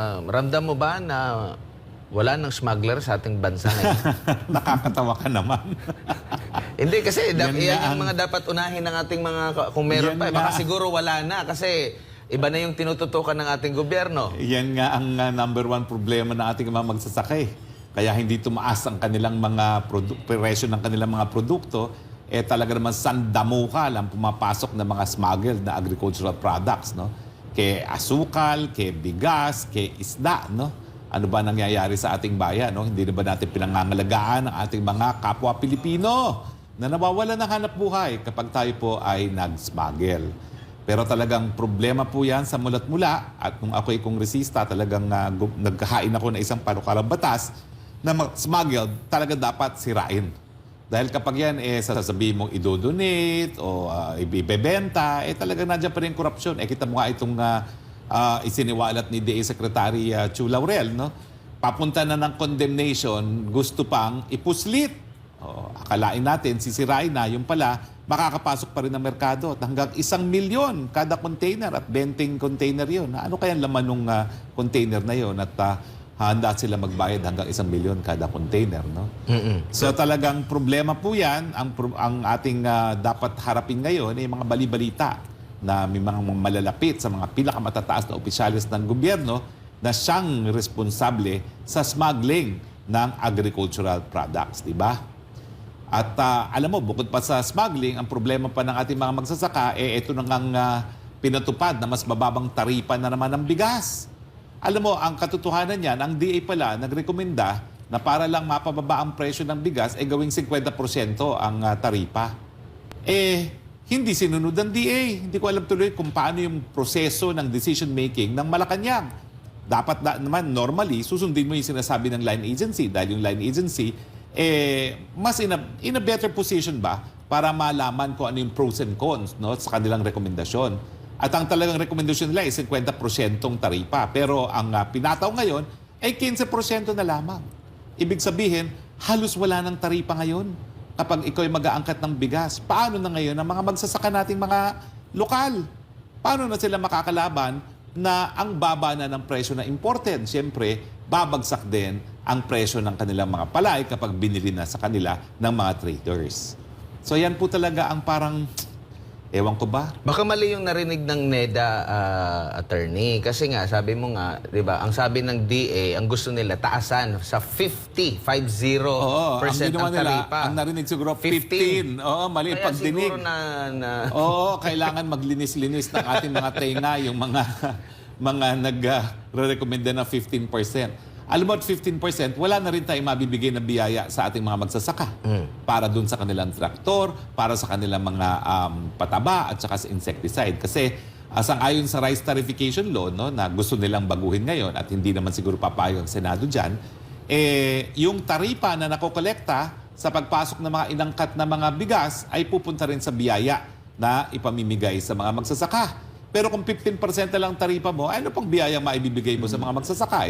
Ah, ramdam mo ba na wala nang smuggler sa ating bansa ngayon? Nakakatawa ka naman. Hindi kasi Yan yan, ang- mga dapat unahin ng ating mga kung meron pa. eh. Baka siguro wala na kasi iba na yung tinututukan ng ating gobyerno. Yan nga ang uh, number one problema ng ating mga magsasakay. Kaya hindi tumaas ang kanilang mga presyo ng kanilang mga produkto, eh talaga naman sandamuka lang pumapasok ng mga smuggled na agricultural products, no? Kay asukal, kay bigas, kay isda, no? Ano ba nangyayari sa ating bayan, no? Hindi na ba natin pinangangalagaan ang ating mga kapwa Pilipino na nawawalan ng hanap buhay kapag tayo po ay nag-smuggle. Pero talagang problema po yan sa mulat mula at kung ako'y kongresista, talagang uh, gu- nagkahain ako ng isang panukalang batas na smuggled talaga dapat sirain. Dahil kapag yan, eh, sasabihin mong idodonate o uh, ibibebenta, eh talaga nandiyan pa rin korupsyon. Eh kita mo nga itong uh, uh, isiniwalat ni DA Secretary uh, Chu Laurel, no? Papunta na ng condemnation, gusto pang ipuslit. O, akalain natin, sisirain na, yung pala, makakapasok pa rin ng merkado at hanggang isang milyon kada container at 20 container yun. Ano kaya laman ng container na yun at ah, handa sila magbayad hanggang isang milyon kada container, no? So talagang problema po yan. Ang, ang ating ah, dapat harapin ngayon ay mga balibalita na may mga malalapit sa mga pinakamatataas na opisyalis ng gobyerno na siyang responsable sa smuggling ng agricultural products, di ba? At ah, alam mo, bukod pa sa smuggling, ang problema pa ng ating mga magsasaka, eh ito nang ang ah, pinatupad na mas mababang taripa na naman ng bigas. Alam mo, ang katotohanan niyan, ang DA pala nagrekomenda na para lang mapababa ang presyo ng bigas, ay gawing 50% ang ah, taripa. Eh, hindi sinunod ng DA. Hindi ko alam tuloy kung paano yung proseso ng decision making ng Malacanang. Dapat na, naman normally susundin mo yung sinasabi ng line agency dahil yung line agency eh mas in a, in a better position ba para malaman kung ano yung pros and cons no sa kanilang rekomendasyon. At ang talagang rekomendasyon nila ay 50% taripa. Pero ang ah, pinataw ngayon ay 15% na lamang. Ibig sabihin, halos wala ng taripa ngayon kapag ikaw ay mag-aangkat ng bigas. Paano na ngayon ang mga magsasaka nating mga lokal? Paano na sila makakalaban na ang baba na ng presyo na imported? Siyempre, babagsak din ang presyo ng kanilang mga palay kapag binili na sa kanila ng mga traders. So yan po talaga ang parang, ewan ko ba, Baka mali yung narinig ng NEDA ah, attorney. Kasi nga, sabi mo nga, di ba, ang sabi ng DA, ang gusto nila taasan sa 50, 50% Oo, ang ginawa ang nila, taripa. ang narinig siguro 15. Oo, mali Kaya pagdinig. siguro na, na Oo, kailangan maglinis-linis ng ating mga tenga, yung mga mga nag-recommenda na 15%. Alam mo, at 15%, wala na rin tayong mabibigay na biyaya sa ating mga magsasaka. Para dun sa kanilang traktor, para sa kanilang mga um, pataba at saka sa insecticide. Kasi asang ayon sa rice tarification law, no, na gusto nilang baguhin ngayon at hindi naman siguro papayag ang Senado dyan, eh, yung taripa na nakokolekta sa pagpasok ng mga inangkat na mga bigas ay pupunta rin sa biyaya na ipamimigay sa mga magsasaka. Pero kung 15% na lang taripa mo, ano pang biyaya maibibigay mo sa mga magsasaka? Eh,